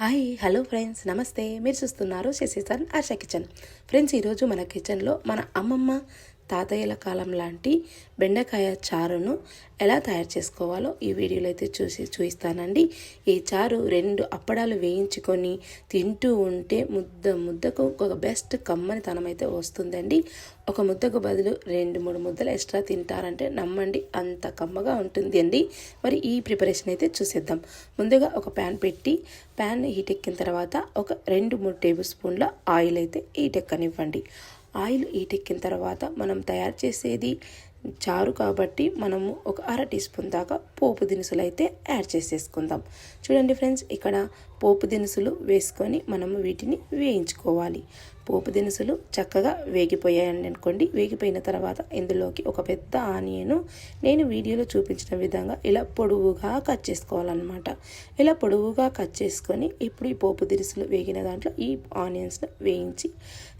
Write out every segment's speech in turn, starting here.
Hi hello friends నమస్తే. మీరు చూస్తున్నారు శశిసన్ ఆశా కిచెన్. ఫ్రెండ్స్ ఈరోజు మన కిచెన్లో మన అమ్మమ్మ తాతయ్యల కాలం లాంటి బెండకాయ చారును ఎలా తయారు చేసుకోవాలో ఈ వీడియోలో అయితే చూసి చూపిస్తానండి. ఈ చారు రెండు అప్పడాలు వేయించుకొని తింటూ ఉంటే ముద్ద ముద్దకు ఒక బెస్ట్ కమ్మని తనం అయితే వస్తుందండి. ఒక ముద్దకు బదులు రెండు మూడు ముద్దలు ఎక్స్ట్రా తింటారంటే నమ్మండి అంత కమ్మగా ఉంటుంది అండి. మరి ఈ ప్రిపరేషన్ అయితే చూసేద్దాం. ముందుగా ఒక ప్యాన్ పెట్టి ప్యాన్ హీట్ ఎక్కిన తర్వాత ఒక రెండు మూడు టేబుల్ స్పూన్ల ఆయిల్ అయితే హీట్ ఎక్కనివ్వండి. ఆయిల్ ఈటెక్కిన తర్వాత మనం తయారు చేసేది చారు కాబట్టి మనము ఒక అర టీ స్పూన్ దాకా పోపు దినుసులు అయితే యాడ్ చేసేసుకుందాం. చూడండి ఫ్రెండ్స్ ఇక్కడ పోపు దినుసులు వేసుకొని మనము వీటిని వేయించుకోవాలి. పోపు దినుసులు చక్కగా వేగిపోయాయండి అనుకోండి. వేగిపోయిన తర్వాత ఇందులోకి ఒక పెద్ద ఆనియను నేను వీడియోలో చూపించిన విధంగా ఇలా పొడవుగా కట్ చేసుకోవాలన్నమాట. ఇలా పొడవుగా కట్ చేసుకొని ఇప్పుడు ఈ పోపు దినుసులు వేగిన దాంట్లో ఈ ఆనియన్స్ను వేయించి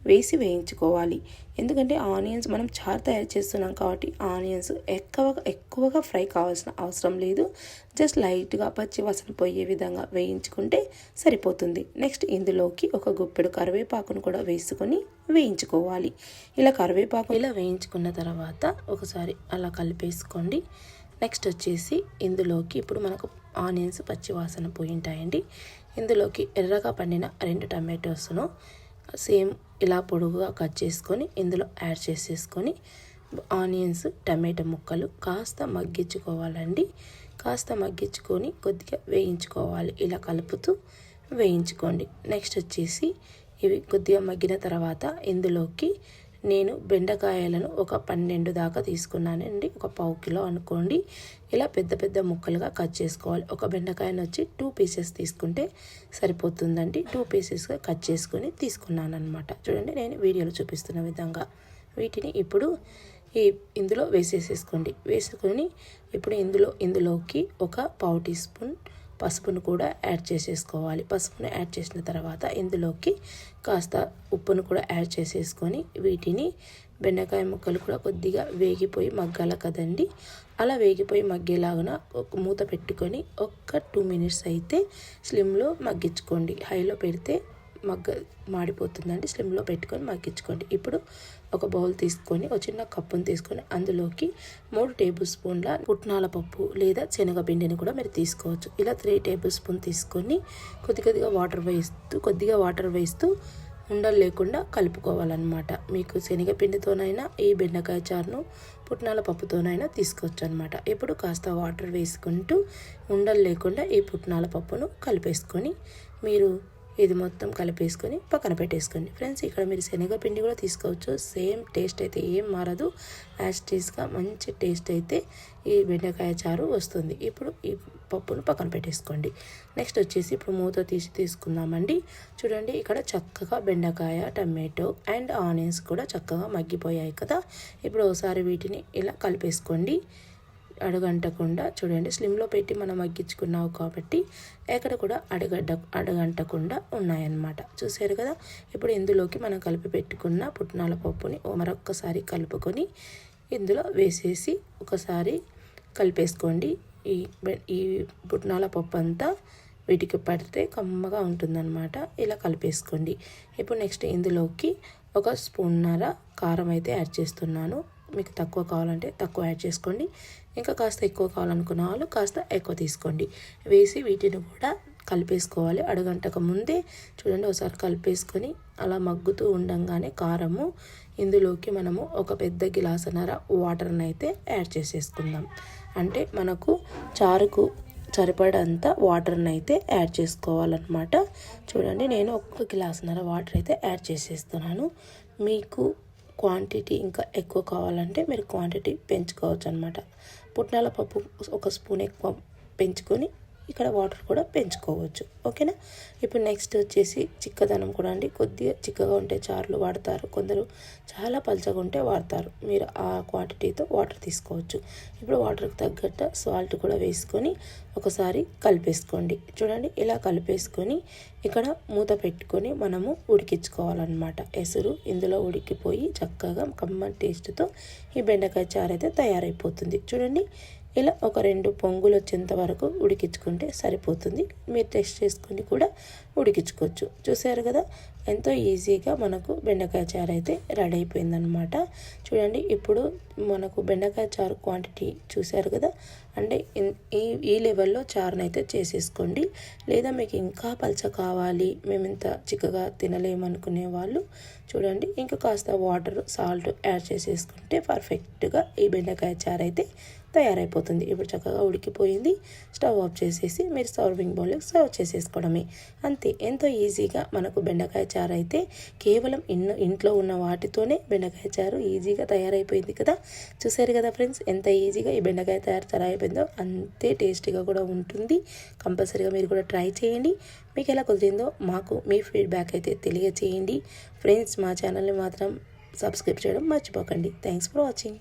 వేసి వేయించుకోవాలి. ఎందుకంటే ఆనియన్స్ మనం చారు తయారు చేస్తున్నాం కాబట్టి ఆనియన్స్ ఎక్కువ ఎక్కువగా ఫ్రై కావాల్సిన అవసరం లేదు. జస్ట్ లైట్గా పచ్చి వాసన పోయే విధంగా వేయించుకుంటే సరిపోతుంది. నెక్స్ట్ ఇందులోకి ఒక గుప్పెడు కరివేపాకును కూడా వేసుకొని వేయించుకోవాలి. ఇలా కరివేపాకు ఇలా వేయించుకున్న తర్వాత ఒకసారి అలా కలిపేసుకోండి. నెక్స్ట్ వచ్చేసి ఇందులోకి ఇప్పుడు మనకు ఆనియన్స్ పచ్చివాసన పోయి ఉంటాయండి ఇందులోకి ఎర్రగా పండిన రెండు టమాటోస్ను సేమ్ ఇలా పొడుగుగా కట్ చేసుకొని ఇందులో యాడ్ చేసేసుకొని ఆనియన్స్ టమాటో ముక్కలు కాస్త మగ్గించుకోవాలండి. కాస్త మగ్గించుకొని కొద్దిగా వేయించుకోవాలి. ఇలా కలుపుతూ వేయించుకోండి. నెక్స్ట్ వచ్చేసి ఇవి కొద్దిగా మగ్గిన తర్వాత ఇందులోకి నేను బెండకాయలను ఒక పన్నెండు దాకా తీసుకున్నానండి. ఒక పావు కిలో అనుకోండి. ఇలా పెద్ద పెద్ద ముక్కలుగా కట్ చేసుకోవాలి. ఒక బెండకాయను వచ్చి టూ పీసెస్ తీసుకుంటే సరిపోతుందండి. టూ పీసెస్గా కట్ చేసుకొని తీసుకున్నాను అనమాట చూడండి నేను వీడియోలో చూపిస్తున్న విధంగా. వీటిని ఇప్పుడు ఈ ఇందులో వేసేసేసుకోండి. వేసుకొని ఇప్పుడు ఇందులో ఇందులోకి ఒక పావు టీ స్పూన్ పసుపును కూడా యాడ్ చేసేసుకోవాలి. పసుపును యాడ్ చేసిన తర్వాత ఇందులోకి కాస్త ఉప్పును కూడా యాడ్ చేసేసుకొని వీటిని బెండకాయ ముక్కలు కూడా కొద్దిగా వేగిపోయి మగ్గాల కదండి. అలా వేగిపోయి మగ్గేలాగా ఒక మూత పెట్టుకొని ఒక్క టూ మినిట్స్ అయితే స్లిమ్లో మగ్గించుకోండి. హైలో పెడితే మగ్గ మాడిపోతుందండి స్లిమ్లో పెట్టుకొని మగ్గించుకోండి. ఇప్పుడు ఒక బౌల్ తీసుకొని ఒక చిన్న కప్పును తీసుకొని అందులోకి మూడు టేబుల్ స్పూన్ల పుట్నాల పప్పు లేదా శనగపిండిని కూడా మీరు తీసుకోవచ్చు. ఇలా త్రీ టేబుల్ స్పూన్ తీసుకొని కొద్ది కొద్దిగా వాటర్ వేస్తూ కొద్దిగా వాటర్ వేస్తూ ఉండలు లేకుండా కలుపుకోవాలన్నమాట. మీకు శనగపిండితోనైనా ఈ బెండకాయ చారును పుట్నాల పప్పుతోనైనా తీసుకోవచ్చు అనమాట ఇప్పుడు కాస్త వాటర్ వేసుకుంటూ ఉండలు లేకుండా ఈ పుట్నాల పప్పును కలిపేసుకొని మీరు ఇది మొత్తం కలిపేసుకొని పక్కన పెట్టేసుకోండి. ఫ్రెండ్స్ ఇక్కడ మీరు శనగపిండి కూడా తీసుకోవచ్చు. సేమ్ టేస్ట్ అయితే ఏం మారదు. యాజ్ టేస్ట్గా మంచి టేస్ట్ అయితే ఈ బెండకాయ చారు వస్తుంది. ఇప్పుడు ఈ పప్పును పక్కన పెట్టేసుకోండి. నెక్స్ట్ వచ్చేసి ఇప్పుడు మూత తీసి తీసుకుందామండి. చూడండి ఇక్కడ చక్కగా బెండకాయ టమాటో అండ్ ఆనియన్స్ కూడా చక్కగా మగ్గిపోయాయి కదా. ఇప్పుడు ఒకసారి వీటిని ఇలా కలిపేసుకోండి. అడుగంటకుండా చూడండి స్లిమ్లో పెట్టి మనం మగ్గించుకున్నావు కాబట్టి ఎక్కడ కూడా అడగడ్డ అడగంటకుండా ఉన్నాయన్నమాట. చూసారు కదా? ఇప్పుడు ఇందులోకి మనం కలిపి పెట్టుకున్న పుట్నాల పప్పుని మరొక్కసారి కలుపుకొని ఇందులో వేసేసి ఒకసారి కలిపేసుకోండి. ఈ ఈ పుట్నాల పప్పు అంతా వీటికి పడితే కమ్మగా ఉంటుందన్నమాట. ఇలా కలిపేసుకోండి. ఇప్పుడు నెక్స్ట్ ఇందులోకి ఒక స్పూన్నర కారం అయితే యాడ్ చేస్తున్నాను. మీకు తక్కువ కావాలంటే తక్కువ యాడ్ చేసుకోండి. ఇంకా కాస్త ఎక్కువ కావాలనుకున్న వాళ్ళు కాస్త ఎక్కువ తీసుకోండి. వేసి వీటిని కూడా కలిపేసుకోవాలి. అడగంటకు ముందే చూడండి ఒకసారి కలిపేసుకొని అలా మగ్గుతూ ఉండంగానే కారము ఇందులోకి మనము ఒక పెద్ద గిలాసనర వాటర్ని అయితే యాడ్ చేసేసుకుందాం. అంటే మనకు చారుకు సరిపడంత వాటర్ని అయితే యాడ్ చేసుకోవాలన్నమాట. చూడండి నేను ఒక్క గ్లాసున్నర వాటర్ అయితే యాడ్ చేసేస్తున్నాను. మీకు క్వాంటిటీ ఇంకా ఎక్కువ కావాలంటే మీరు క్వాంటిటీ పెంచుకోవచ్చు అనమాట పుట్నాల పప్పు ఒక స్పూన్ ఎక్కువ పెంచుకొని ఇక్కడ వాటర్ కూడా పెంచుకోవచ్చు. ఓకేనా? ఇప్పుడు నెక్స్ట్ వచ్చేసి చిక్కదనం కూడా అండి. కొద్దిగా చిక్కగా ఉంటే చారులు వాడతారు. కొందరు చాలా పలచగా ఉంటే వాడతారు. మీరు ఆ క్వాంటిటీతో వాటర్ తీసుకోవచ్చు. ఇప్పుడు వాటర్కి తగ్గట్టు సాల్ట్ కూడా వేసుకొని ఒకసారి కలిపేసుకోండి. చూడండి ఇలా కలిపేసుకొని ఇక్కడ మూత పెట్టుకొని మనము ఉడికించుకోవాలన్నమాట. ఎసురు ఇందులో ఉడికిపోయి చక్కగా కమ్మని టేస్ట్తో ఈ బెండకాయ చారు అయితే తయారైపోతుంది. చూడండి ఇలా ఒక రెండు పొంగులు వచ్చేంత వరకు ఉడికించుకుంటే సరిపోతుంది. మీరు టెస్ట్ చేసుకొని కూడా ఉడికించుకోవచ్చు. చూసారు కదా? ఎంతో ఈజీగా మనకు బెండకాయ చారు అయితే రెడీ అయిపోయిందనమాట చూడండి ఇప్పుడు మనకు బెండకాయ చారు క్వాంటిటీ చూశారు కదా? అంటే ఈ ఈ లెవెల్లో చారుని అయితే చేసేసుకోండి. లేదా మీకు ఇంకా పలచ కావాలి మేము ఇంత చిక్కగా తినలేమనుకునే వాళ్ళు చూడండి. ఇంకా కాస్త వాటర్ సాల్ట్ యాడ్ చేసేసుకుంటే పర్ఫెక్ట్గా ఈ బెండకాయ చారు అయితే తయారైపోతుంది. ఇప్పుడు చక్కగా ఉడికిపోయింది. స్టవ్ ఆఫ్ చేసేసి మీరు సర్వింగ్ బౌల్లోకి సర్వ్ చేసేసుకోవడమే. అంతే. ఎంతో ఈజీగా మనకు బెండకాయ చారు అయితే కేవలం ఇన్న ఇంట్లో ఉన్న వాటితోనే బెండకాయ చారు ఈజీగా తయారైపోయింది కదా? చూసారు కదా ఫ్రెండ్స్ ఎంత ఈజీగా ఈ బెండకాయ తయారు తయారైపోయిందో అంతే టేస్టీగా కూడా ఉంటుంది. కంపల్సరీగా మీరు కూడా ట్రై చేయండి. మీకు ఎలా కుదిరిందో మాకు మీ ఫీడ్బ్యాక్ అయితే తెలియచేయండి. ఫ్రెండ్స్ మా ఛానల్ని మాత్రం సబ్స్క్రైబ్ చేయడం మర్చిపోకండి. Thanks for watching.